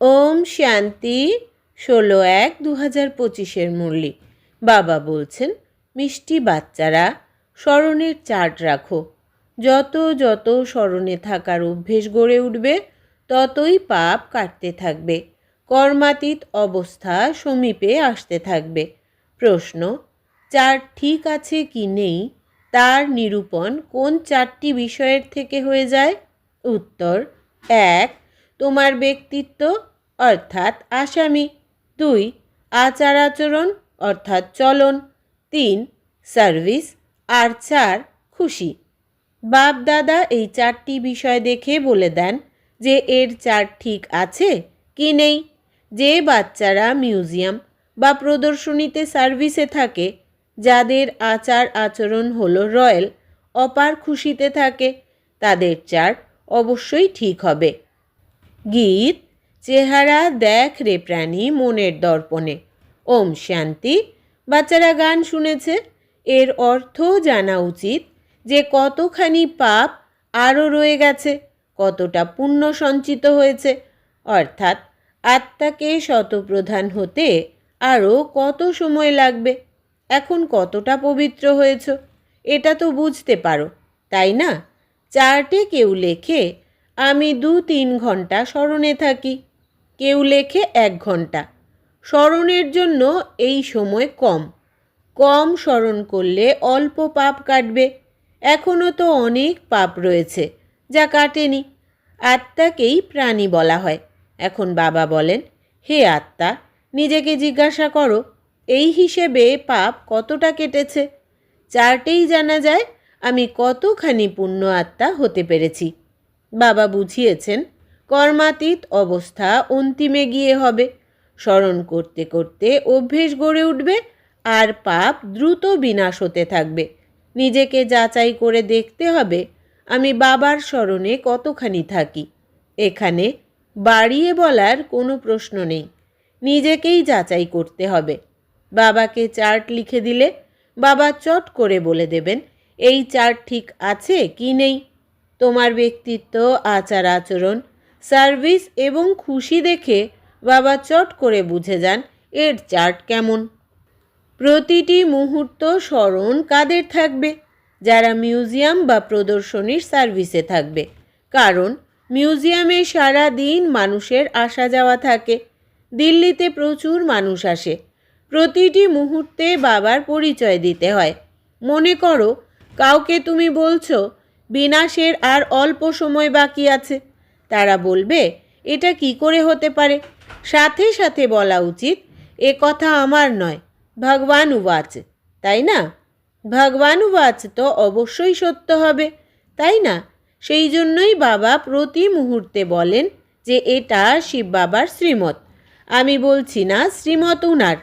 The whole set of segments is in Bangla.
ওম শান্তি, ষোলো এক দু হাজার পঁচিশের মুরলি। বাবা বলছেন, মিষ্টি বাচ্চারা, স্মরণের চার্ট রাখো। যত যত স্মরণে থাকার অভ্যেস গড়ে উঠবে, ততই পাপ কাটতে থাকবে। কর্মাতীত অবস্থা সমীপে আসতে থাকবে। প্রশ্ন, চার্ট ঠিক আছে কি নেই? তার নিরূপণ কোন চারটি বিষয়ের থেকে হয়ে যায়? উত্তর, এক, তোমার ব্যক্তিত্ব অর্থাৎ আসামি। দুই, আচার আচরণ অর্থাৎ চলন। তিন, সার্ভিস। আর চার, খুশি। বাপ দাদা এই চারটি বিষয় দেখে বলে দেন যে এর চার ঠিক আছে কি নেই। যে বাচ্চারা মিউজিয়াম বা প্রদর্শনীতে সার্ভিসে থাকে, যাদের আচার আচরণ হলো রয়্যাল, অপার খুশিতে থাকে, তাদের চার্ট অবশ্যই ঠিক হবে। গীত চেহারা দেখ রে প্রাণী মনের দর্পণে। ওম শান্তি। বাচ্চারা গান শুনেছে। এর অর্থ জানা উচিত যে কতখানি পাপ আরও রয়ে গেছে, কতটা পুণ্য সঞ্চিত হয়েছে। অর্থাৎ আত্মাকে শতপ্রধান হতে আরও কত সময় লাগবে? এখন কতটা পবিত্র হয়েছ? এটা তো বুঝতে পারো, তাই না? চার্টে কেউ লেখে, আমি দু তিন ঘণ্টা স্মরণে থাকি। কেউ লেখে এক ঘণ্টা। স্মরণের জন্য এই সময় কম। কম স্মরণ করলে অল্প পাপ কাটবে। এখনও তো অনেক পাপ রয়েছে, যা কাটেনি। আত্মাকেই প্রাণী বলা হয়। এখন বাবা বলেন, হে আত্মা, নিজেকে জিজ্ঞাসা করো, এই হিসেবে পাপ কতটা কেটেছে? চারটেই জানা যায়, আমি কতখানি পুণ্য আত্মা হতে পেরেছি। বাবা বুঝিয়েছেন কর্মাতীত অবস্থা অন্তিমে গিয়ে হবে। স্মরণ করতে করতে অভ্যেস গড়ে উঠবে আর পাপ দ্রুত বিনাশ হতে থাকবে। নিজেকে যাচাই করে দেখতে হবে, আমি বাবার স্মরণে কতখানি থাকি। এখানে বাড়িয়ে বলার কোনো প্রশ্ন নেই, নিজেকেই যাচাই করতে হবে। বাবাকে চার্ট লিখে দিলে বাবা চট করে বলে দেবেন, এই চার্ট ঠিক আছে কি নেই? তোমার ব্যক্তিত্ব আচার আচরণ সার্ভিস এবং খুশি দেখে বাবা চট করে বুঝে যান, এর চার্ট কেমন? প্রতিটি মুহূর্ত স্মরণ কাদের থাকবে? যারা মিউজিয়াম বা প্রদর্শনীর সার্ভিসে থাকবে। কারণ, মিউজিয়ামে সারা দিন মানুষের আসা যাওয়া থাকে। দিল্লিতে প্রচুর মানুষ আসে। প্রতিটি মুহূর্তে বাবার পরিচয় দিতে হয়। মনে করো, কাউকে তুমি বলছো, বিনাশের আর অল্প সময় বাকি আছে। তারা বলবে, এটা কি করে হতে পারে? সাথে সাথে বলা উচিত, এ কথা আমার নয়, ভগবান উবাচ। তাই না? ভগবান উবাচ তো অবশ্যই সত্য হবে, তাই না? সেই জন্যই বাবা প্রতি মুহূর্তে বলেন যে এটা শিব বাবার শ্রীমত আমি বলছি না শ্রীমত উনার,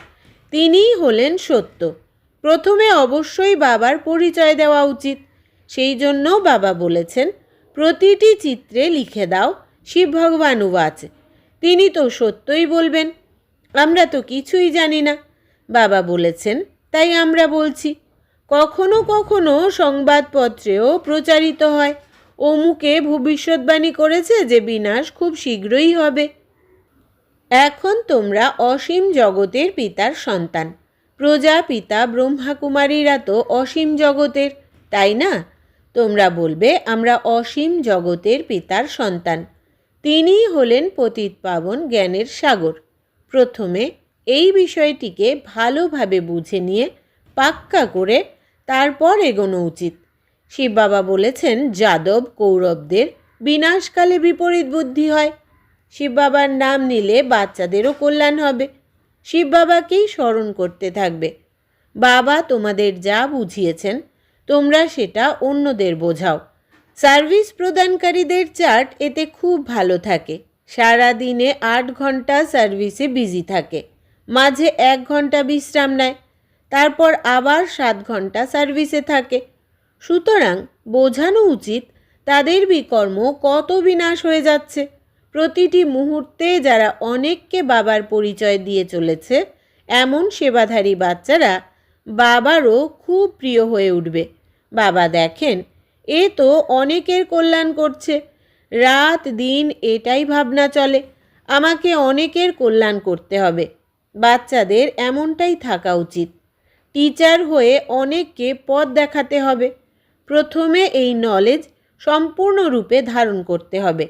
তিনিই হলেন সত্য। প্রথমে অবশ্যই বাবার পরিচয় দেওয়া উচিত। সেই জন্য বাবা বলেছেন প্রতিটি চিত্রে লিখে দাও, শিব ভগবান উবাচ। তিনি তো সত্যই বলবেন। আমরা তো কিছুই জানি না। বাবা বলেছেন, তাই আমরা বলছি। কখনো কখনো সংবাদপত্রেও প্রচারিত হয়, অমুকে ভবিষ্যৎবাণী করেছে যে বিনাশ খুব শীঘ্রই হবে। এখন তোমরা অসীম জগতের পিতার সন্তান। প্রজা প্রজাপিতা ব্রহ্মাকুমারীরা তো অসীম জগতের, তাই না? তোমরা বলবে, আমরা অসীম জগতের পিতার সন্তান। তিনিই হলেন পতিত পাবন জ্ঞানের সাগর। প্রথমে এই বিষয়টিকে ভালোভাবে বুঝে নিয়ে পাক্কা করে তারপর এগোনো উচিত। শিব বাবা বলেছেন, যাদব কৌরবদের বিনাশকালে বিপরীত বুদ্ধি হয়। শিব বাবার নাম নিলে বাচ্চাদেরও কল্যাণ হবে। শিব বাবাকেই স্মরণ করতে থাকবে। বাবা তোমাদের যা বুঝিয়েছেন তোমরা সেটা অন্যদের বোঝাও। সার্ভিস প্রদানকারীদের চার্ট এতে খুব ভালো থাকে। সারা দিনে আট ঘণ্টা সার্ভিসে বিজি থাকে। মাঝে এক ঘণ্টা বিশ্রাম নেয়। তারপর আবার সাত ঘণ্টা সার্ভিসে থাকে। সুতরাং বোঝানো উচিত তাদের বিকর্ম কত বিনাশ হয়ে যাচ্ছে। প্রতিটি মুহূর্তে যারা অনেককে বাবার পরিচয় দিয়ে চলেছে, এমন সেবাধারী বাচ্চারা বাবারও খুব প্রিয় হয়ে উঠবে। বাবা দেখেন, এ তো অনেকের কল্যাণ করছে। রাত, দিন এটাই ভাবনা চলে, আমাকে অনেকের কল্যাণ করতে হবে। বাচ্চাদের এমনটাই থাকা উচিত। টিচার হয়ে অনেককে পথ দেখাতে হবে। প্রথমে এই নলেজ সম্পূর্ণরূপে ধারণ করতে হবে।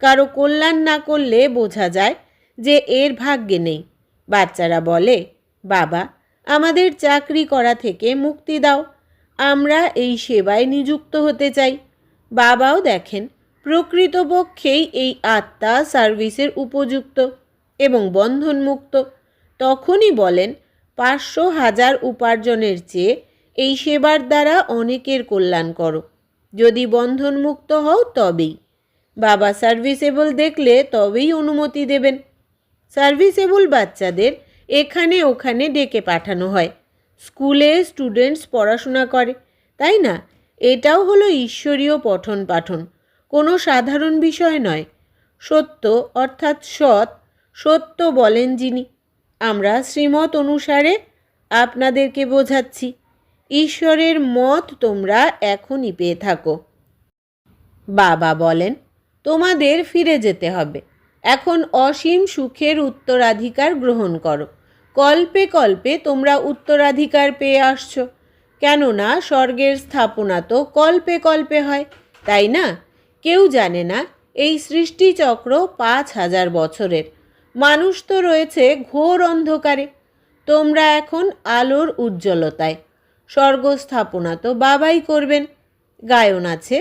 কারও কল্যাণ না করলে বোঝা যায় যে এর ভাগ্যে নেই। বাচ্চারা বলে, বাবা, আমাদের চাকরি করা থেকে মুক্তি দাও। আমরা এই সেবায় নিযুক্ত হতে চাই। বাবাও দেখেন, প্রকৃতপক্ষেই এই আত্মা সার্ভিসের উপযুক্ত এবং বন্ধনমুক্ত। তখনই বলেন, পাঁচশো হাজার উপার্জনের চেয়ে এই সেবার দ্বারা অনেকের কল্যাণ করো। যদি বন্ধনমুক্ত হও তবেই। বাবা সার্ভিসেবল দেখলে তবেই অনুমতি দেবেন। সার্ভিসেবল বাচ্চাদের এখানে ওখানে ডেকে পাঠানো হয়। স্কুলে স্টুডেন্টস পড়াশোনা করে, তাই না? এটাও হলো ঈশ্বরীয় পঠন পাঠন, কোনো সাধারণ বিষয় নয়। সত্য অর্থাৎ সৎ, সত্য বলেন যিনি। আমরা শ্রীমত অনুসারে আপনাদেরকে বোঝাচ্ছি, ঈশ্বরের মত তোমরা এখনই পেয়ে থাকো। বাবা বলেন, তোমাদের ফিরে যেতে হবে। এখন অসীম সুখের উত্তরাধিকার গ্রহণ করো। কল্পে কল্পে তোমরা উত্তরাধিকার পেয়ে আসছো। কেননা স্বর্গের স্থাপনা তো কল্পে কল্পে হয়, তাই না? কেউ জানে না এই সৃষ্টিচক্র পাঁচ হাজার বছরের। মানুষ তো রয়েছে ঘোর অন্ধকারে। তোমরা এখন আলোর উজ্জ্বলতায়। স্বর্গ স্থাপনা তো বাবাই করবেন। গায়ন আছে,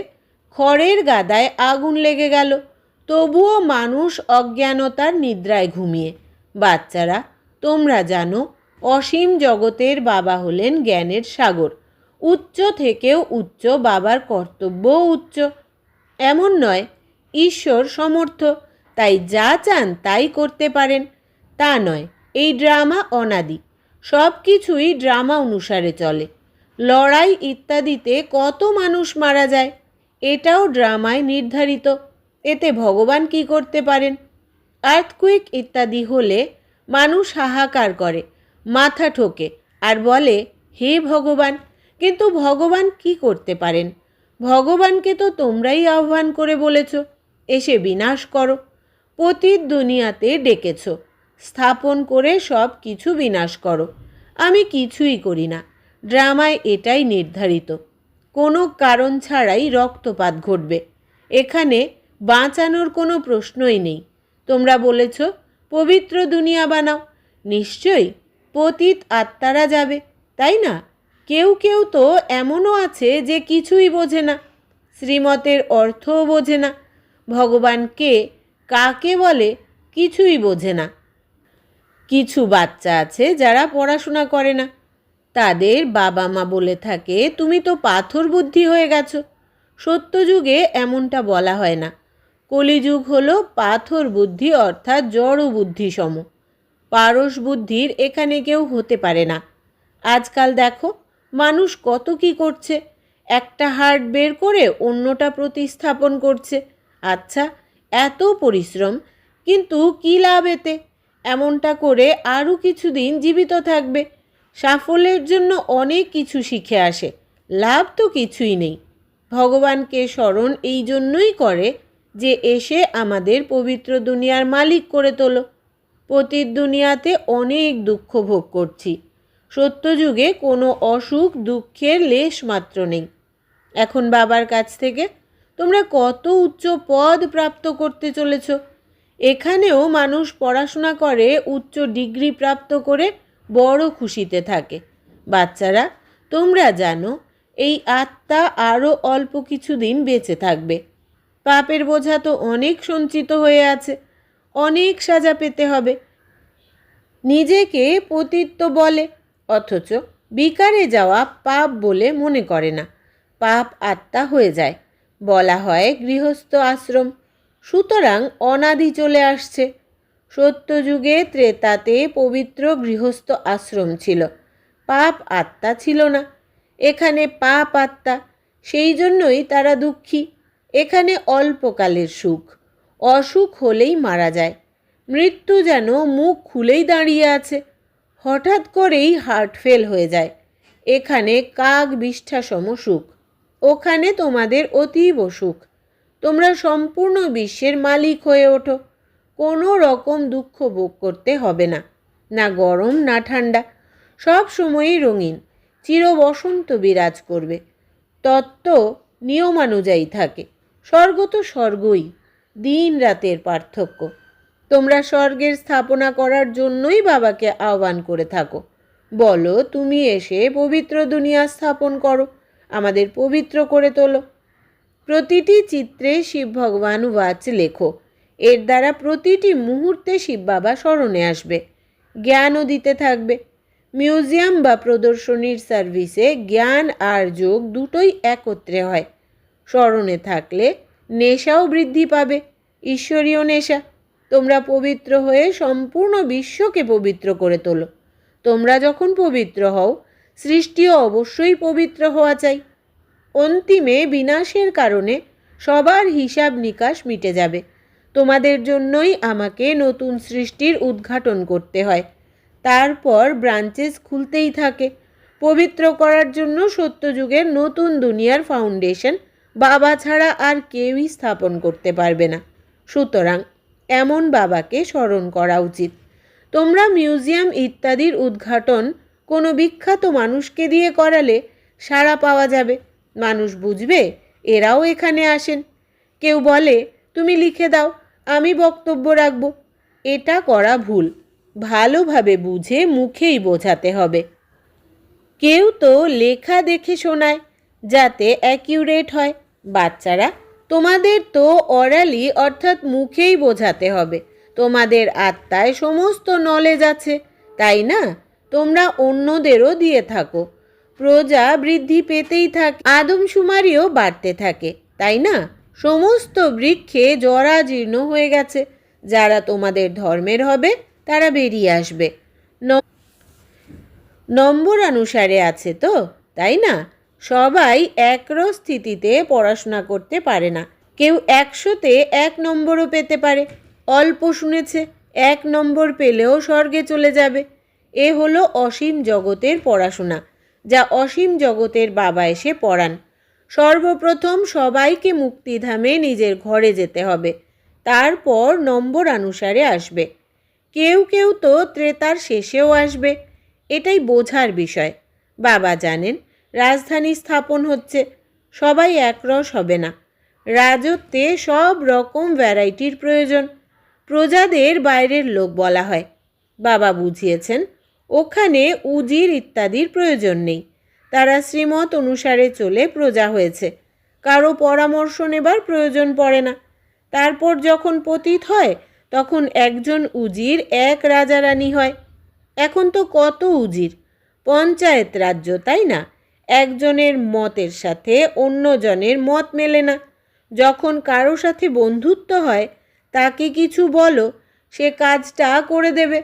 খড়ের গাদায় আগুন লেগে গেল। তবুও মানুষ অজ্ঞানতার নিদ্রায় ঘুমিয়ে। বাচ্চারা তোমরা জানো, অসীম জগতের বাবা হলেন জ্ঞানের সাগর। উচ্চ থেকেও উচ্চ বাবার কর্তব্য উচ্চ। এমন নয়, ঈশ্বর সমর্থ, তাই যা চান তাই করতে পারেন। তা নয়, এই ড্রামা অনাদি সব কিছুই ড্রামা অনুসারে চলে। লড়াই ইত্যাদিতে কত মানুষ মারা যায়, এটাও ড্রামায় নির্ধারিত। এতে ভগবান কি করতে পারেন? আর্থকুইক ইত্যাদি হলে মানুষ হাহাকার করে, মাথা ঠোকে আর বলে, হে ভগবান, কিন্তু ভগবান কি করতে পারেন? ভগবানকে তো তোমরাই আহ্বান করে বলেছ, এসে বিনাশ করো। পতিত দুনিয়াতে ডেকেছ, স্থাপন করে সব কিছু বিনাশ করো। আমি কিছুই করি না, ড্রামায় এটাই নির্ধারিত। কোনো কারণ ছাড়াই রক্তপাত ঘটবে। এখানে বাঁচানোর কোনো প্রশ্নই নেই। তোমরা বলেছ পবিত্র দুনিয়া বানাও। নিশ্চয়ই পতিত আত্মারা যাবে, তাই না? কেউ কেউ তো এমনও আছে যে কিছুই বোঝে না, শ্রীমতের অর্থও বোঝে না ভগবান কে কাকে বলে কিছুই বোঝে না। কিছু বাচ্চা আছে যারা পড়াশোনা করে না, তাদের বাবা মা বলে থাকে, তুমি তো পাথর বুদ্ধি হয়ে গেছো। সত্যযুগে এমনটা বলা হয় না। কলিযুগ হল পাথর বুদ্ধি অর্থাৎ জড় বুদ্ধি সম পারস বুদ্ধির এখানে কেউ হতে পারে না। আজকাল দেখো, মানুষ কত কি করছে। একটা হার্ট বের করে অন্যটা প্রতিস্থাপন করছে। আচ্ছা এত পরিশ্রম, কিন্তু কী লাভ এতে? এমনটা করে আরও কিছুদিন জীবিত থাকবে। সাফল্যের জন্য অনেক কিছু শিখে আসে, লাভ তো কিছুই নেই। ভগবানকে স্মরণ এই জন্যই করে যে এসে আমাদের পবিত্র দুনিয়ার মালিক করে তোলো। পতির দুনিয়াতে অনেক দুঃখ ভোগ করছি। সত্যযুগে কোনো অসুখ দুঃখের লেশ মাত্র নেই। এখন বাবার কাছ থেকে তোমরা কত উচ্চ পদ প্রাপ্ত করতে চলেছ। এখানেও মানুষ পড়াশোনা করে, উচ্চ ডিগ্রি প্রাপ্ত করে বড় খুশিতে থাকে। বাচ্চারা, তোমরা জানো, এই আত্মা আরও অল্প কিছুদিন বেঁচে থাকবে। পাপের বোঝা তো অনেক সঞ্চিত হয়ে আছে, অনেক সাজা পেতে হবে। নিজেকে পতিত্ব বলে, অথচ বিকারে যাওয়া পাপ বলে মনে করে না। পাপ আত্মা হয়ে যায়, বলা হয় গৃহস্থ আশ্রম। সুতরাং অনাদি চলে আসছে। সত্যযুগে ত্রেতাতে পবিত্র গৃহস্থ আশ্রম ছিল। পাপ আত্মা ছিল না। এখানে পাপ আত্মা, সেই জন্যই তারা দুঃখী। এখানে অল্পকালের সুখ। অসুখ হলেই মারা যায়। মৃত্যু যেন মুখ খুলেই দাঁড়িয়ে আছে। হঠাৎ করেই হার্ট ফেল হয়ে যায়। এখানে কাক বিষ্ঠাসম সুখ। ওখানে তোমাদের অতীব সুখ। তোমরা সম্পূর্ণ বিশ্বের মালিক হয়ে ওঠো। কোনো রকম দুঃখ ভোগ করতে হবে না। না গরম, না ঠান্ডা। সব সময়ই রঙিন। চির বসন্ত বিরাজ করবে। তত্ত্ব নিয়মানুযায়ী থাকে। স্বর্গ তো স্বর্গই, দিন রাতের পার্থক্য। তোমরা স্বর্গের স্থাপনা করার জন্যই বাবাকে আহ্বান করে থাকো। বলো, তুমি এসে পবিত্র দুনিয়া স্থাপন করো, আমাদের পবিত্র করে তোলো। প্রতিটি চিত্রে শিব ভগবান ওয়াচ লেখো, এর দ্বারা প্রতিটি মুহূর্তে শিব বাবা স্মরণে আসবে, জ্ঞানও দিতে থাকবে। মিউজিয়াম বা প্রদর্শনীর সার্ভিসে জ্ঞান আর যোগ দুটোই একত্রে হয়। স্মরণে থাকলে নেশাও বৃদ্ধি পাবে। ঈশ্বরীয় নেশা। তোমরা পবিত্র হয়ে সম্পূর্ণ বিশ্বকে পবিত্র করে তোলো। তোমরা যখন পবিত্র হও, সৃষ্টিও অবশ্যই পবিত্র হওয়া চাই। অন্তিমে বিনাশের কারণে সবার হিসাব নিকাশ মিটে যাবে। তোমাদের জন্যই আমাকে নতুন সৃষ্টির উদ্ঘাটন করতে হয়। তারপর ব্রাঞ্চেস খুলতেই থাকে। পবিত্র করার জন্য সত্যযুগের নতুন দুনিয়ার ফাউন্ডেশন বাবা ছাড়া আর কেউই স্থাপন করতে পারবে না। সুতরাং এমন বাবাকে স্মরণ করা উচিত। তোমরা মিউজিয়াম ইত্যাদির উদ্ঘাটন কোনো বিখ্যাত মানুষকে দিয়ে করালে সাড়া পাওয়া যাবে। মানুষ বুঝবে, এরাও এখানে আসেন। কেউ বলে, তুমি লিখে দাও, আমি বক্তব্য রাখব। এটা করা ভুল। ভালোভাবে বুঝে মুখেই বোঝাতে হবে। কেউ তো লেখা দেখে শোনায়। যাতে অ্যাকিউরেট হয়। বাচ্চারা, তোমাদের তো অরালি অর্থাৎ মুখেই বোঝাতে হবে। তোমাদের আত্মায় সমস্ত নলেজ আছে, তাই না? তোমরা অন্যদেরও দিয়ে থাকো। প্রজা বৃদ্ধি পেতেই থাকে, আদমশুমারিও বাড়তে থাকে, তাই না? সমস্ত বৃক্ষে জরাজীর্ণ হয়ে গেছে। যারা তোমাদের ধর্মের হবে, তারা বেরিয়ে আসবে। নম্বর অনুসারে আছে তো, তাই না? সবাই একরো স্থিতিতে পড়াশোনা করতে পারে না। কেউ একশোতে এক নম্বরও পেতে পারে। অল্প শুনেছে, এক নম্বর পেলেও স্বর্গে চলে যাবে। এ হলো অসীম জগতের পড়াশোনা, যা অসীম জগতের বাবা এসে পড়ান। সর্বপ্রথম সবাইকে মুক্তিধামে নিজের ঘরে যেতে হবে। তারপর নম্বর অনুসারে আসবে। কেউ কেউ তো ত্রেতার শেষেও আসবে। এটাই বোঝার বিষয়। বাবা জানেন রাজধানী স্থাপন হচ্ছে। সবাই একরস হবে না। রাজত্বে সব রকম ভ্যারাইটির প্রয়োজন। প্রজাদের বাইরের লোক বলা হয়। বাবা বুঝিয়েছেন, ওখানে উজির ইত্যাদির প্রয়োজন নেই। তারা শ্রীমত অনুসারে চলে প্রজা হয়েছে। কারও পরামর্শ নেবার প্রয়োজন পড়ে না। তারপর যখন পতিত হয়, তখন একজন উজির এক রাজা রানী হয়। এখন তো কত উজির? পঞ্চায়েত রাজ্য, তাই না? একজনের মতের সাথে অন্যজনের মত মেলে না। যখন কারও সাথে বন্ধুত্ব হয়, তাকে কিছু বলো, সে কাজটা করে দেবে।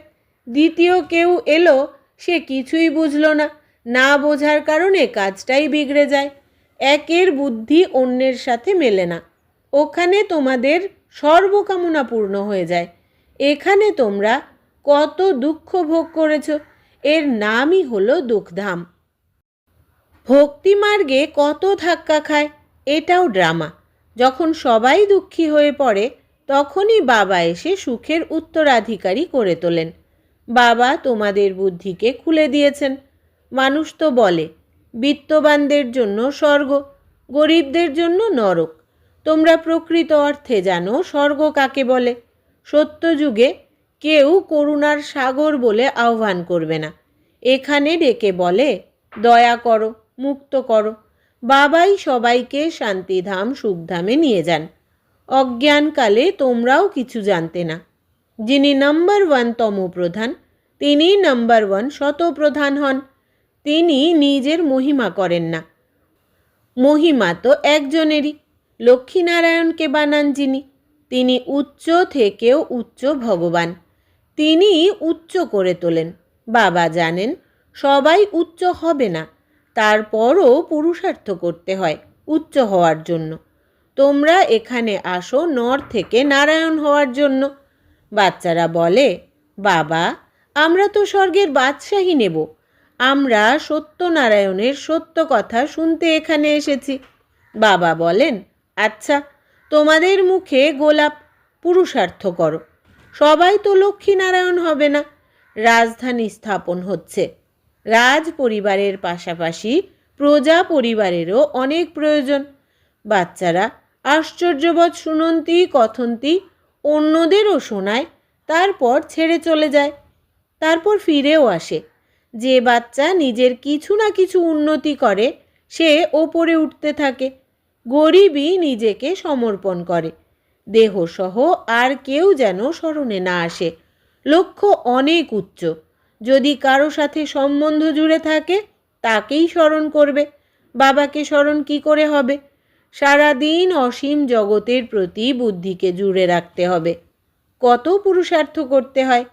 দ্বিতীয় কেউ এলো, সে কিছুই বুঝলো না। না বোঝার কারণে কাজটাই বিগড়ে যায়। একের বুদ্ধি অন্যের সাথে মেলে না। ওখানে তোমাদের সর্বকামনা পূর্ণ হয়ে যায়। এখানে তোমরা কত দুঃখ ভোগ করেছ। এর নামই হলো দুঃখধাম ভক্তিমার্গে কত ধাক্কা খায়, এটাও ড্রামা। যখন সবাই দুঃখী হয়ে পড়ে, তখনই বাবা এসে সুখের উত্তরাধিকারী করে তোলেন। বাবা তোমাদের বুদ্ধিকে খুলে দিয়েছেন। মানুষ তো বলে, বিত্তবানদের জন্য স্বর্গ, গরিবদের জন্য নরক। তোমরা প্রকৃত অর্থে জানো স্বর্গ কাকে বলে। সত্যযুগে কেউ করুণার সাগর বলে আহ্বান করবে না। এখানে ডেকে বলে, দয়া করো মুক্ত করো। বাবাই সবাইকে শান্তিধাম সুখধামে নিয়ে যান। অজ্ঞানকালে তোমরাও কিছু জানতে না। যিনি নাম্বার ওয়ান তম প্রধান তিনি নাম্বার ওয়ান শতপ্রধান হন। তিনি নিজের মহিমা করেন না। মহিমা তো একজনেরই, লক্ষ্মীনারায়ণকে বানান যিনি। তিনি উচ্চ থেকেও উচ্চ ভগবান। তিনি উচ্চ করে তোলেন। বাবা জানেন, সবাই উচ্চ হবে না। তারপরও পুরুষার্থ করতে হয় উচ্চ হওয়ার জন্য। তোমরা এখানে আসো নর থেকে নারায়ণ হওয়ার জন্য। বাচ্চারা বলে, বাবা, আমরা তো স্বর্গের বাদশাহী নেব। আমরা সত্যনারায়ণের সত্য কথা শুনতে এখানে এসেছি। বাবা বলেন আচ্ছা তোমাদের মুখে গোলাপ পুরুষার্থ করো। সবাই তো লক্ষ্মীনারায়ণ হবে না। রাজধানী স্থাপন হচ্ছে। রাজ পরিবারের পাশাপাশি প্রজা পরিবারেরও অনেক প্রয়োজন। বাচ্চারা আশ্চর্যবৎ শুনন্তি কথন্তি অন্যদেরও শোনায়, তারপর ছেড়ে চলে যায়, তারপর ফিরেও আসে। যে বাচ্চা নিজের কিছু না কিছু উন্নতি করে, সে ওপরে উঠতে থাকে, গরিবই নিজেকে সমর্পণ করে। দেহসহ আর কেউ যেন স্মরণে না আসে, লক্ষ্য অনেক উচ্চ। যদি কারও সাথে সম্বন্ধ জুড়ে থাকে, তাকেই স্মরণ করবে। বাবাকে স্মরণ কি করে হবে? সারাদিন অসীম জগতের প্রতি বুদ্ধিকে জুড়ে রাখতে হবে। কত পুরুষার্থ করতে হয়?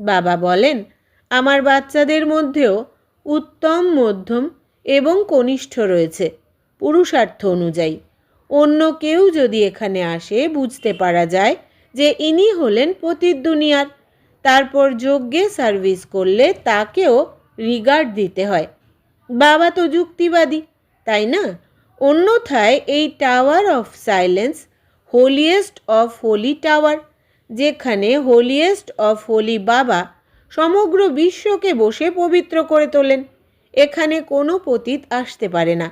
বাবা বলেন, আমার বাচ্চাদের মধ্যেও উত্তম, মধ্যম এবং কনিষ্ঠ রয়েছে পুরুষার্থ অনুযায়ী। অন্য কেউ যদি এখানে আসে, বুঝতে পারা যায় যে ইনি হলেন পতির দুনিয়ার। তারপর যজ্ঞে সার্ভিস করলে তাকেও রিগার্ড দিতে হয়। বাবা তো যুক্তিবাদী, তাই না? অন্যথায় এই tower of silence, holiest of holy tower, যেখানে হোলিয়েস্ট অফ হোলি বাবা সমগ্র বিশ্বকে বসে পবিত্র করে তোলেন, এখানে কোনো পতিত আসতে পারে না।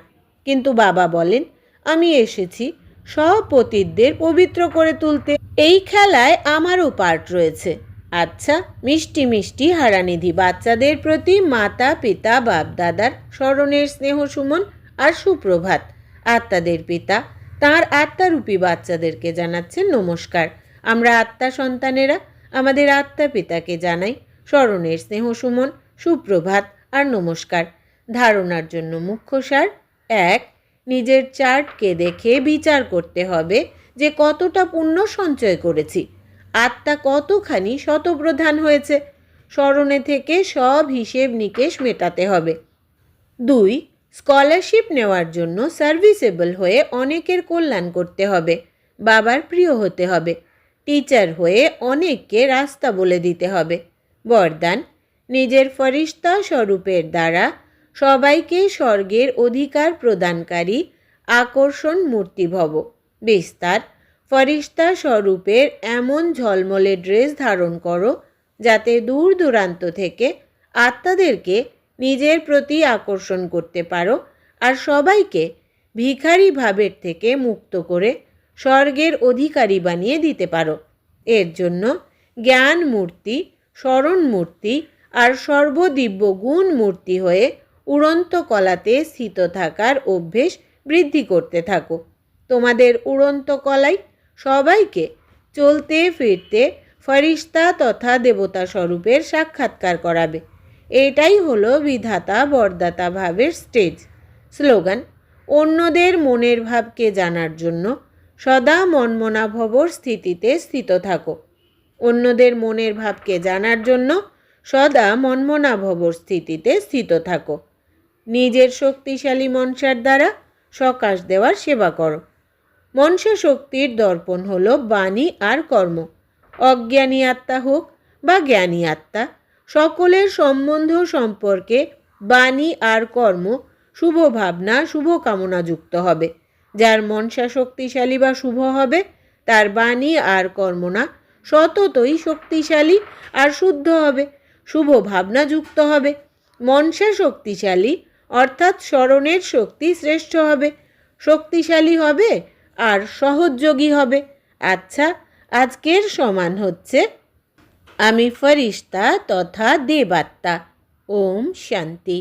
কিন্তু বাবা বলেন, আমি এসেছি সব পতিতদের পবিত্র করে তুলতে। এই খেলায় আমারও পার্ট রয়েছে। আচ্ছা মিষ্টি মিষ্টি হারানিধি বাচ্চাদের প্রতি মাতা, পিতা বাপ দাদার স্মরণের স্নেহ সুমন আর সুপ্রভাত। আত্মাদের পিতা, তার আত্মারূপী বাচ্চাদেরকে জানাচ্ছেন নমস্কার। আমরা আত্মা সন্তানেরা, আমাদের আত্মা পিতাকে জানাই স্মরণের স্নেহ সুমন, সুপ্রভাত আর নমস্কার। ধারণার জন্য মুখ্য সার এক, নিজের চার্টকে দেখে বিচার করতে হবে যে কতটা পুণ্য সঞ্চয় করেছি। আত্মা কতখানি শতপ্রধান হয়েছে? স্মরণে থেকে সব হিসেব নিকেশ মেটাতে হবে। দুই, স্কলারশিপ নেওয়ার জন্য সার্ভিসেবল হয়ে অনেকের কল্যাণ করতে হবে, বাবার প্রিয় হতে হবে, টিচার হয়ে অনেককে রাস্তা বলে দিতে হবে। বরদান, নিজের ফরিস্তা স্বরূপের দ্বারা সবাইকে স্বর্গের অধিকার প্রদানকারী আকর্ষণ মূর্তি ভব বিস্তার ফরিস্তা স্বরূপের এমন ঝলমলে ড্রেস ধারণ করো, যাতে দূর দূরান্ত থেকে আত্মাদেরকে নিজের প্রতি আকর্ষণ করতে পারো আর সবাইকে ভিখারি ভাবের থেকে মুক্ত করে স্বর্গের অধিকারী বানিয়ে দিতে পারো। এর জন্য জ্ঞান মূর্তি, স্মরণ মূর্তি আর সর্বদিব্য গুণ মূর্তি হয়ে উড়ন্ত কলাতে স্থিত থাকার অভ্যেস বৃদ্ধি করতে থাকো। তোমাদের উড়ন্ত কলাই সবাইকে চলতে ফিরতে ফরিস্তা তথা দেবতা স্বরূপের সাক্ষাৎকার করাবে। এটাই হলো বিধাতা বরদাতা ভাবের স্টেজ স্লোগান, অন্যদের মনের ভাবকে জানার জন্য সদা মনমনাভবর স্থিতিতে স্থিত থাকো। অন্যদের মনের ভাবকে জানার জন্য সদা মনমনাভবর স্থিতিতে স্থিত থাকো। নিজের শক্তিশালী মনসার দ্বারা সকাশ দেওয়ার সেবা করো। মনসা শক্তির দর্পণ হল বাণী আর কর্ম। অজ্ঞানী আত্মা হোক বা জ্ঞানী আত্মা, সকলের সম্বন্ধ সম্পর্কে বাণী আর কর্ম শুভ ভাবনা, শুভ কামনা যুক্ত হবে। যার মনসা শক্তিশালী বা শুভ হবে, তার বাণী আর কর্মনা সততই শক্তিশালী আর শুদ্ধ হবে, শুভ ভাবনা যুক্ত হবে। মনসা শক্তিশালী অর্থাৎ স্মরণের শক্তি শ্রেষ্ঠ হবে। শক্তিশালী হবে আর সহযোগী হবে। আচ্ছা আজকের সমান হচ্ছে আমি ফরিস্তা তথা দেবাত্মা। ওম শান্তি।